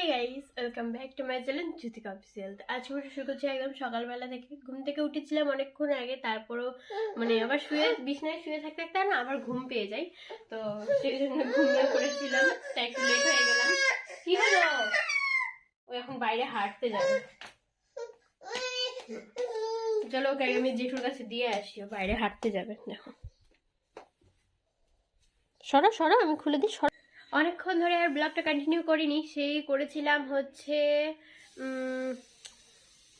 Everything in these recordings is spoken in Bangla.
Hey guys welcome back to my channel Jyotika official আজ ভিডিও শুরু করছি একদম সকালবেলা থেকে। ঘুম থেকে উঠেছিলাম অনেকক্ষণ আগে, তারপরও মানে আবার শুয়ে, বিছনায় শুয়ে থাকতে থাকতে না আবার ঘুম পেয়ে যাই। তো সেই জন্য ঘুমিয়ে পড়েছিলাম তাই একটু লেট হয়ে গেলাম। কি হলো? ও এখন বাইরে হাঁটতে যাবে। চলো ওকে আমি জেঠুর কাছে দিয়ে আসি, ও বাইরে হাঁটতে যাবে, দেখো। সরো সরো, আমি খুলে দিই, সরো। অনেকক্ষণ ধরে আর ব্লগটা কন্টিনিউ করিনি, সেই করেছিলাম হচ্ছে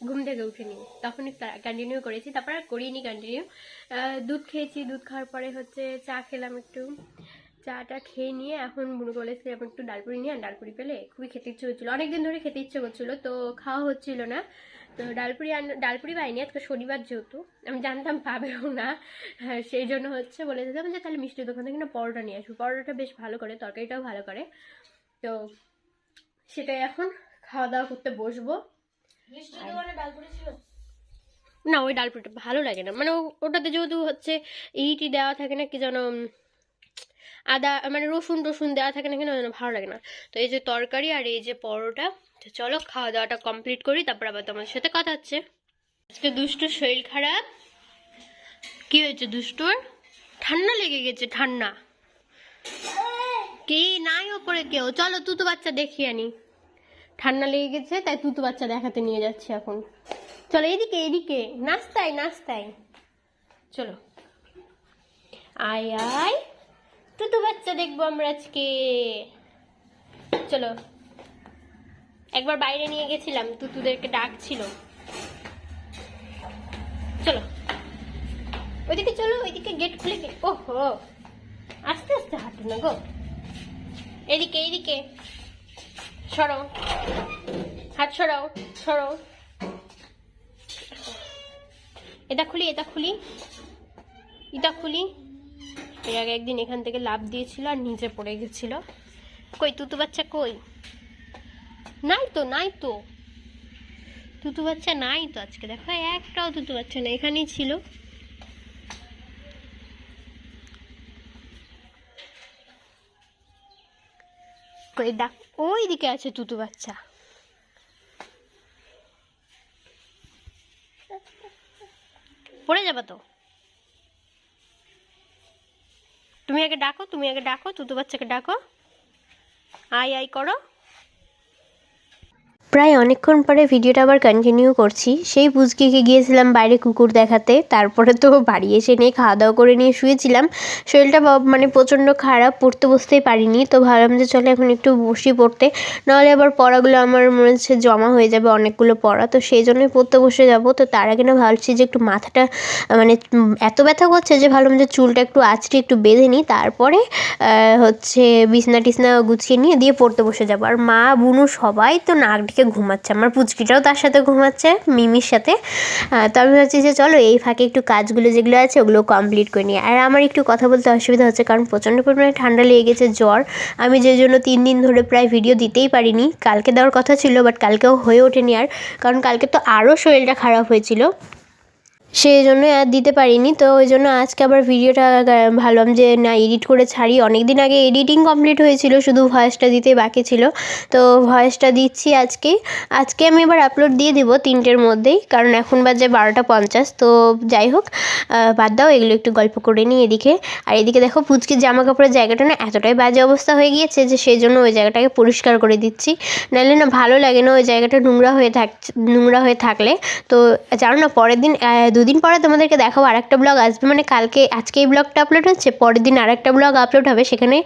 ঘুম থেকে উঠিনি। তখনই কন্টিনিউ করেছি, তারপর আর করিনি কন্টিনিউ দুধ খেয়েছি, দুধ খাওয়ার পরে হচ্ছে চা খেলাম একটু। চাটা খেয়ে নিয়ে এখন বুনু বলেছিলাম একটু ডালপুরি নিয়ে, আর ডালপুরি পেলে খুবই খেতে ইচ্ছে হচ্ছিল অনেকদিন ধরে খেতে ইচ্ছে করছিল, তো খাওয়া হচ্ছিল না। তো ডালপুরি আন ডালপুরি পাইনি আজকে শনিবার যেহেতু আমি জানতাম পাবেও না হ্যাঁ, সেই জন্য হচ্ছে বলে দিতাম যে তাহলে মিষ্টির দোকান থেকে না পরোটা নিয়ে আসব। পরোটাটা বেশ ভালো করে তরকারিটাও ভালো করে। তো সেটাই এখন খাওয়া দাওয়া করতে বসবো। না ওই ডালপুরিটা ভালো লাগে না। মানে ওটাতে যেহেতু হচ্ছে ইটি দেওয়া থাকে না কি যেন আদা মানে রসুন টসুন দেওয়া থাকে না কেন ওই জন্য ভালো লাগে না। তো এই যে তরকারি আর এই যে পরোটা, তো চলো খাওয়া দাওয়াটা কমপ্লিট করি, তারপর আবার তোমাদের সাথে কথা হচ্ছে। আজকে দুষ্টুর শরীর খারাপ। কি হয়েছে দুষ্টুর? ঠান্ডা লেগে গেছে, ঠান্ডা। কি নাই ওপরে কেউ? চলো তুতু বাচ্চা দেখিয়ে আনি। ঠান্ডা লেগে গেছে, তাই তুতু বাচ্চা দেখাতে নিয়ে যাচ্ছি এখন। চলো এদিকে এদিকে নাস্তায় নাস্তায় চলো। আয় আয়। তুতু বাচ্চা দেখব আমরা আজকে। চলো। একবার বাইরে নিয়ে গেছিলাম, তুতুদেরকে ডাকছিল। চলো। ওইদিকে চলো, ওইদিকে গেট খুলে ওহো। আস্তে আস্তে হাঁটো না গো। এদিকে এদিকে সরো। হাত সরাও, সরো। এটা খুলি এটা খুলি। এটা খুলি। এর আগে একদিন এখান থেকে লাভ দিয়েছিল আর নিচে পড়ে গেছিল। কই, তুতু বাচ্চা কই? নাই তো নাই তো। তুতু বাচ্চা নাই তো আজকে। দেখো, একটাও তুতু বাচ্চা না এখানেই ছিল। কই ডাক ওই দিকে আছে তুতু বাচ্চা। পড়ে যাবে তো? তুমি আগে ডাকো তুমি আগে ডাকো তুতু বাচ্চাকে ডাকো। আই আই করো। প্রায় অনেকক্ষণ পরে ভিডিওটা আবার কন্টিনিউ করছি। সেই পুচকিকে গিয়েছিলাম বাইরে কুকুর দেখাতে। তারপরে তো বাড়ি এসে নিয়ে খাওয়া দাওয়া করে নিয়ে শুয়েছিলাম। শরীরটা মানে প্রচণ্ড খারাপ, পড়তে বসতেই পারিনি। তো ভাবলাম যে চলে এখন একটু বসি পড়তে। নাহলে আবার পড়াগুলো আমার মনে হচ্ছে জমা হয়ে যাবে অনেকগুলো পড়া। তো সেই জন্যই পড়তে বসে যাব। তো তার আগে না ভাবছি যে একটু মাথাটা মানে এত ব্যথা করছে যে ভাবলাম যে চুলটা একটু আঁচড়ে একটু বেঁধে নিই। তারপরে হচ্ছে বিছনা টিছনা গুছিয়ে নিয়ে দিয়ে পড়তে বসে যাব। আর মা, বুনু সবাই তো নাক ডেকে ঘুমাচ্ছে, আমার পুচকিটাও তার সাথে ঘুমাচ্ছে, মিমির সাথে। তো আমি ভাবছি যে চলো এই ফাঁকে একটু কাজগুলো যেগুলো আছে ওগুলো কমপ্লিট করে নিই। আর আমার একটু কথা বলতে অসুবিধা হচ্ছে কারণ প্রচণ্ড পরিমাণে ঠান্ডা লেগে গেছে, জ্বর। আমি যে জন্য তিন দিন ধরে প্রায় ভিডিও দিতেই পারিনি। কালকে দেওয়ার কথা ছিল বাট কালকেও হয়ে ওঠেনি আর। কারণ কালকে তো আরও শরীরটা খারাপ হয়েছিল। সেই জন্য আর দিতে পারিনি। তো ওই জন্য আজকে আবার ভিডিওটা ভাবলাম যে না এডিট করে ছাড়ি। অনেক দিন আগে এডিটিং কমপ্লিট হয়েছিল, শুধু ভয়েসটা দিতে বাকি ছিল। তো ভয়েসটা দিচ্ছি আজকে। আজকে আমি এবার আপলোড দিয়ে দিব তিনটের মধ্যেই, কারণ এখন বাজে বারোটা পঞ্চাশ। তো যাই হোক বাদ দাও, এগুলো একটু গল্প করে নিই এদিকে। আর এদিকে দেখো, পুচকির জামা কাপড়ের জায়গাটা না এতটাই বাজে অবস্থা হয়ে গিয়েছে যে সেই জন্য ওই জায়গাটাকে পরিষ্কার করে দিচ্ছি। নাহলে না ভালো লাগে না ওই জায়গাটা নোংরা হয়ে থাক, নোংরা হয়ে থাকলে। তো জানো না, পরের দিন দুদিন পরে তোমাদেরকে দেখাবো আরেকটা ব্লগ আসবে মানে কালকে, আজকে এই ব্লগটা আপলোড হচ্ছে, পরের দিন আর একটা ব্লগ আপলোড হবে। সেখানে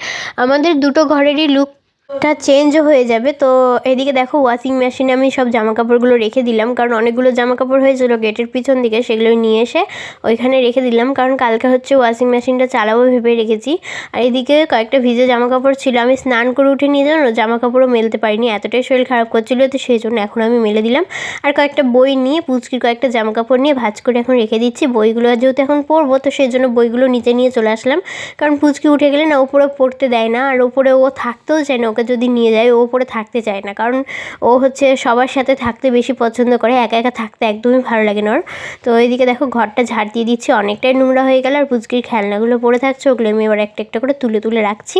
আমাদের দুটো ঘরেরই লুক টা চেঞ্জও হয়ে যাবে। তো এদিকে দেখো ওয়াশিং মেশিনে আমি সব জামা কাপড়গুলো রেখে দিলাম। কারণ অনেকগুলো জামা কাপড় হয়েছিল গেটের পিছন দিকে সেগুলো নিয়ে এসে ওইখানে রেখে দিলাম। কারণ কালকে হচ্ছে ওয়াশিং মেশিনটা চালাবো ভেবে রেখেছি। আর এদিকে কয়েকটা ভিজে জামা কাপড় ছিল। আমি স্নান করে উঠে নিয়ে জানো জামা কাপড়ও মেলতে পারিনি। এতটাই শরীর খারাপ করছিল তো সেই জন্য এখন আমি মেলে দিলাম। আর কয়েকটা বই নিয়ে, পুচকির কয়েকটা জামা কাপড় নিয়ে ভাজ করে এখন রেখে দিচ্ছি। বইগুলো যেহেতু এখন পড়ব তো সেই জন্য বইগুলো নিচে নিয়ে চলে আসলাম। কারণ পুচকি উঠে গেলে না, ওপরে পড়তে দেয় না। আর ওপরে ও থাকতেও চায় না ওকে যদি নিয়ে যায়, ও ওপরে থাকতে চায় না। কারণ ও হচ্ছে সবার সাথে থাকতে বেশি পছন্দ করে, একা একা থাকতে একদমই ভালো লাগে না ওর। তো এইদিকে দেখো ঘরটা ঝাড় দিয়ে দিচ্ছি, অনেকটাই নোংরা হয়ে গেল আর পুচকির খেলনাগুলো পড়ে থাকছে, ওগুলো আমি এবার একটা একটা করে তুলে তুলে রাখছি।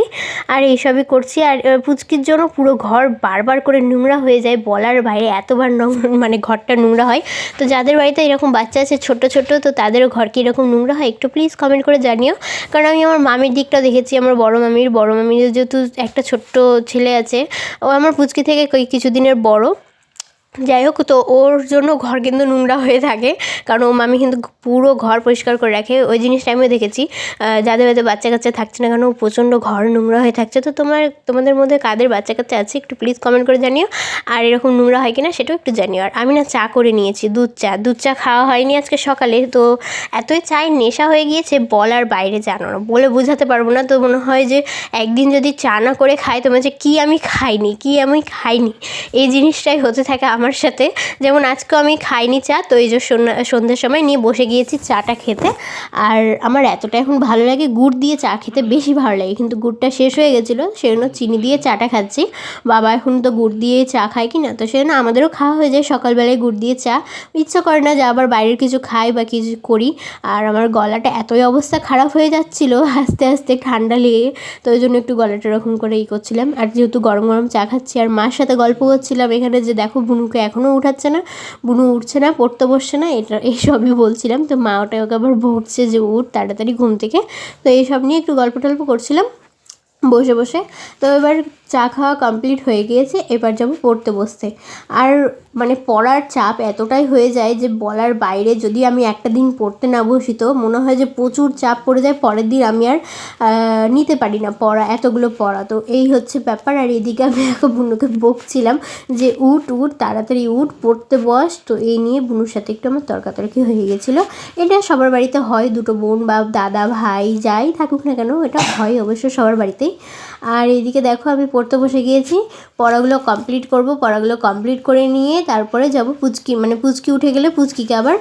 আর এইসবই করছি আর পুচকির জন্য পুরো ঘর বারবার করে নোংরা হয়ে যায় বলার বাইরে, এতবার মানে ঘরটা নোংরা হয়। তো যাদের বাড়িতে এরকম বাচ্চা আছে ছোট ছোট, তো তাদেরও ঘর কি এরকম নোংরা হয় একটু প্লিজ কমেন্ট করে জানিও। কারণ আমি আমার মামির দিকটা দেখেছি, আমার বড় মামির বড় মামির যেহেতু একটা ছোট্ট ছেলে আছে। ও আমার পুচকি থেকে কিছুদিনের বড়। যাই হোক, তো ওর জন্য ঘর কিন্তু নোংরা হয়ে থাকে। কারণ ও মামি কিন্তু পুরো ঘর পরিষ্কার করে রাখে। ওই জিনিসটা আমিও দেখেছি। যাদের বাড়িতে বাচ্চা কাচ্চা থাকছে না কেন প্রচণ্ড ঘর নোংরা হয়ে থাকছে। তো তোমার, তোমাদের মধ্যে কাদের বাচ্চা কাচ্চা আছে একটু প্লিজ কমেন্ট করে জানিও। আর এরকম নোংরা হয় কিনা সেটাও একটু জানিও। আর আমি না চা করে নিয়েছি, দুধ চা। দুধ চা খাওয়া হয়নি আজকে সকালে। তো এতই চায় নেশা হয়ে গিয়েছে বলার বাইরে জানো না। বলে বোঝাতে পারব না। তো মনে হয় যে একদিন যদি চা না করে খাই তোমার যে কী আমি খাইনি, কী আমি খাইনি। এই জিনিসটাই হতে থাকে আমার সাথে। যেমন আজকেও আমি খাইনি চা, তো এই যে সন্ধ্যা- সন্ধ্যের সময় নিয়ে বসে গিয়েছি চাটা খেতে। আর আমার এতটা এখন ভালো লাগে গুড় দিয়ে চা খেতে বেশি ভালো লাগে। কিন্তু গুড়টা শেষ হয়ে গেছিল, সেজন্য চিনি দিয়ে চাটা খাচ্ছি। বাবা এখন তো গুড় দিয়ে চা খায় কি না তো সেজন্য আমাদেরও খাওয়া হয়ে যায় সকালবেলায় গুড় দিয়ে চা। ইচ্ছা করে না যে আবার বাইরের কিছু খাই বা কিছু করি। আর আমার গলাটা এতই অবস্থা খারাপ হয়ে যাচ্ছিল, আস্তে আস্তে ঠান্ডা লেগে। তো ওই জন্য একটু গলাটা এরকম করে ই করছিলাম। আর যেহেতু গরম গরম চা খাচ্ছি, আর মার সাথে গল্প করছিলাম এখানে যে দেখো বুনুকে এখনও উঠাচ্ছে না, বুনু উঠছে না, পড়তে বসছে না, এটা এইসবই বলছিলাম। তো মা ওটা ওকে আবার বকছে যে উঠ তাড়াতাড়ি ঘুম থেকে। তো এইসব নিয়ে একটু গল্প টল্প করছিলাম, বসে বসে। তো এবার চা খাওয়া কমপ্লিট হয়ে গিয়েছে, এবার যাব পড়তে বসতে। আর মানে পড়ার চাপ এতটাই হয়ে যায় যে বলার বাইরে যদি আমি একটা দিন পড়তে না বসি তো মনে হয় যে প্রচুর চাপ পড়ে যায়, পরের দিন আমি আর নিতে পারি না পড়া, এতগুলো পড়া। তো এই হচ্ছে ব্যাপার। আর এদিকে আমি এখন বুনুকে বকছিলাম যে উঠ উঠ, তাড়াতাড়ি উঠ, পড়তে বস। তো এই নিয়ে বুনুর সাথে একটু আমার তর্কাতর্কি হয়ে গেছিল এটা সবার বাড়িতে হয়, দুটো বোন বা দাদা, ভাই, যাই থাকুক না কেন, এটা হয় অবশ্য সবার বাড়িতেই। আর এদিকে দেখো আমি পড়তে বসে গিয়েছি। পড়াগুলো কমপ্লিট করব, পড়াগুলো কমপ্লিট করে নিয়ে তারপরে যাব পুচকি মানে পুচকি উঠে গেলে পুচকিকে আবার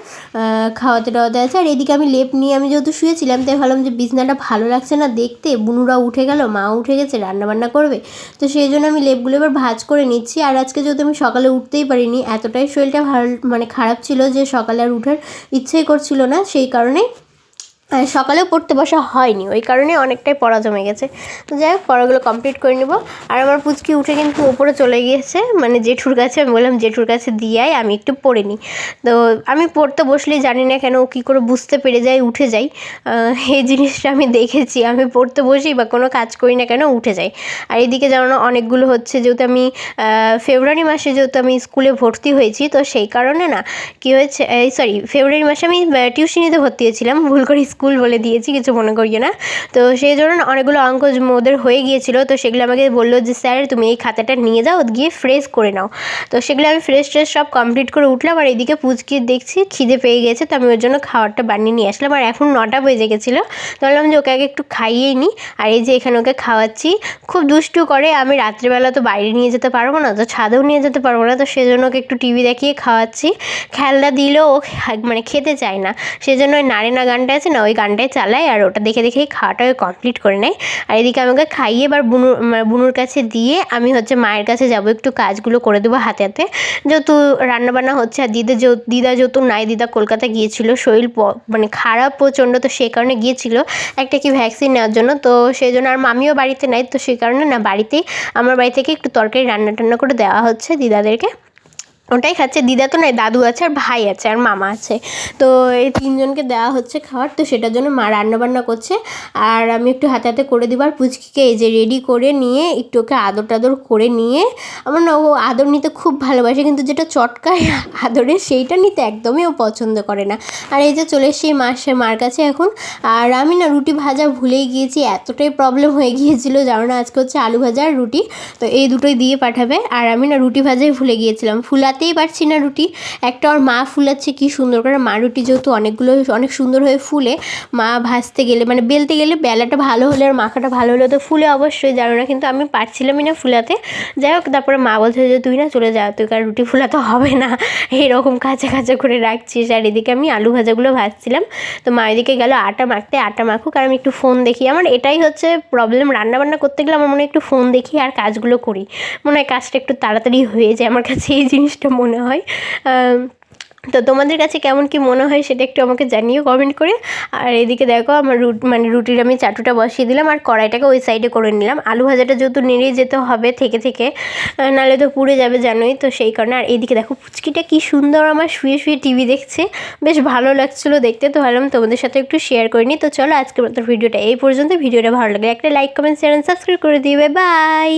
খাওয়াতে টাওয়াতে আছে। আর এদিকে আমি লেপ নিয়ে আমি যেহেতু শুয়েছিলাম, তাই ভাবলাম যে বিছনাটা ভালো লাগছে না দেখতে। বুনুরা উঠে গেল, মা উঠে গেছে রান্না বান্না করবে। তো সেই জন্য আমি লেপগুলো এবার ভাজ করে নিচ্ছি। আর আজকে যেহেতু আমি সকালে উঠতেই পারিনি, এতটাই শরীরটা ভালো মানে খারাপ ছিল যে সকালে আর উঠার ইচ্ছেই করছিল না। সেই কারণে সকালেও পড়তে বসা হয়নি ওই কারণে অনেকটাই পড়া জমে গেছে। তো যাই হোক পড়াগুলো কমপ্লিট করে নেব। আর আমার পুচকি উঠে কিন্তু ওপরে চলে গিয়েছে মানে জেঠুর কাছে আমি বললাম জেঠুর কাছে দিয়ে আয়, আমি একটু পড়ে নিই। তো আমি পড়তে বসলেই জানি না কেন ও কী করে বুঝতে পেরে যায় উঠে যাই এই জিনিসটা আমি দেখেছি আমি পড়তে বসি বা কোনো কাজ করি না কেন উঠে যাই আর এদিকে যেমন অনেকগুলো হচ্ছে যেহেতু আমি ফেব্রুয়ারি মাসে যেহেতু আমি স্কুলে ভর্তি হয়েছি তো সেই কারণে না কী হয়েছে এই সরি ফেব্রুয়ারি মাসে আমি টিউশনিতে ভর্তি হয়েছিলাম ভুল করে স্কুল বলে দিয়েছি, কিছু মনে করিও না। তো সেই জন্য অনেকগুলো অঙ্ক ওদের হয়ে গিয়েছিল, তো সেগুলো আমাকে বলল যে, স্যার, তুমি এই খাতাটা নিয়ে যাও, গিয়ে ফ্রেশ করে নাও। তো সেগুলো আমি ফ্রেশ ট্রেশ সব কমপ্লিট করে উঠলাম, আর এদিকে পুচকি দেখছি খিদে পেয়ে গেছে, তো আমি ওর জন্য খাবারটা বানিয়ে নিয়ে আসলাম, আর এখন নটা বেজে গেছিল। তো ভাবলাম যে, ওকে আগে একটু খাইয়েই নিই আর এই যে এখানে ওকে খাওয়াচ্ছি, খুব দুষ্টু করে, আমি রাত্রিবেলা তো বাইরে নিয়ে যেতে পারব না, তো ছাদেও নিয়ে যেতে পারব না, তো সেজন্য ওকে একটু টিভি দেখিয়ে খাওয়াচ্ছি। খেলনা দিলেও ও মানে খেতে চায় না সেজন্য ওই নারে না গানটা আছে না, ওই গানটাই চালায় আর ওটা দেখে দেখেই খাওয়াটা কমপ্লিট করে নেয়। আর এদিকে আমাকে খাইয়ে এবার বুনুর মানে বুনুর কাছে দিয়ে আমি হচ্ছে মায়ের কাছে যাব, একটু কাজগুলো করে দেবো হাতে হাতে। যেহেতু রান্নাবান্না হচ্ছে আর দিদা দিদা যেহেতু নাই, দিদা কলকাতা গিয়েছিল, শরীর মানে খারাপ প্রচণ্ড, তো সেই কারণে গিয়েছিল একটা কি ভ্যাকসিন নেওয়ার জন্য। তো সেই জন্য আর মামিও বাড়িতে নাই, তো সেই কারণে না, বাড়িতেই, আমার বাড়ি থেকে একটু তরকারি রান্না টান্না করে দেওয়া হচ্ছে দিদাদেরকে। ওটাই খাচ্ছে, দিদা তো নয়, দাদু আছে আর ভাই আছে আর মামা আছে। তো এই তিনজনকে দেওয়া হচ্ছে খাবার তো সেটার জন্য মা রান্নাবান্না করছে। আর আমি একটু হাতে হাতে করে দিব, আর পুচকিকে এই যে রেডি করে নিয়ে একটু ওকে আদর টাদর করে নিয়ে, আমার না ও আদর নিতে খুব ভালোবাসে, কিন্তু যেটা চটকায় আদরে, সেইটা নিতে একদমই ও পছন্দ করে না। আর এই যে চলে এসেছি মার সে- মার কাছে এখন। আর আমি না রুটি ভাজা ভুলেই গিয়েছি, এতটাই প্রবলেম হয়ে গিয়েছিল, জানো না, আজকে হচ্ছে আলু ভাজা আর রুটি। তো এই দুটোই দিয়ে পাঠাবে, আর আমি না রুটি ভাজাই ভুলে গিয়েছিলাম। ফুলাতে ফুলাতেই পারছি না রুটি। একটা ওর মা ফুলাচ্ছে, কি সুন্দর করে। মা রুটি যেহেতু অনেকগুলো, অনেক সুন্দর হয়ে ফুলে, মা ভাজতে গেলে মানে বেলতে গেলে বেলাটা ভালো হলে আর মাখাটা ভালো হলে তো ফুলে অবশ্যই, জানো না, কিন্তু আমি পারছিলামই না ফুলাতে। যাই হোক, তারপরে মা বলছে যে, তুই না চলে যা তুই কার রুটি ফুলাতে হবে না। এরকম কাঁচা কাঁচা করে রাখছিস। আর এদিকে আমি আলু ভাজাগুলো ভাজছিলাম। তো মা এদিকে গেল আটা মাখতে, আটা মাখুক। আর আমি একটু ফোন দেখি। আমার এটাই হচ্ছে প্রবলেম রান্না বান্না করতে গেলে আমার মনে হয় একটু ফোন দেখি আর কাজগুলো করি। মনে হয় কাজটা একটু তাড়াতাড়ি হয়ে যায় আমার কাছে এই জিনিসটা। মনে হয়। তো তোমাদের কাছে কেমন কি মনে হয় সেটা একটু আমাকে জানিও কমেন্ট করে। আর এদিকে দেখো আমার রুট মানে রুটির আমি চাটুটা বসিয়ে দিলাম আর কড়াইটাকে ওই সাইডে করে নিলাম। আলু ভাজাটা যেহেতু নেড়ে যেতে হবে থেকে থেকে নাহলে তো পুড়ে যাবে জানোই তো সেই কারণে। আর এদিকে দেখো পুচকিটা কি সুন্দর আমার শুয়ে শুয়ে টিভি দেখছে। বেশ ভালো লাগছিল দেখতে তো ভাবলাম তোমাদের সাথে একটু শেয়ার করে নিই। তো চলো আজকের মতো ভিডিওটা এই পর্যন্ত। ভিডিওটা ভালো লাগলে একটা লাইক কমেন্ট শেয়ার সাবস্ক্রাইব করে দিবে। বাই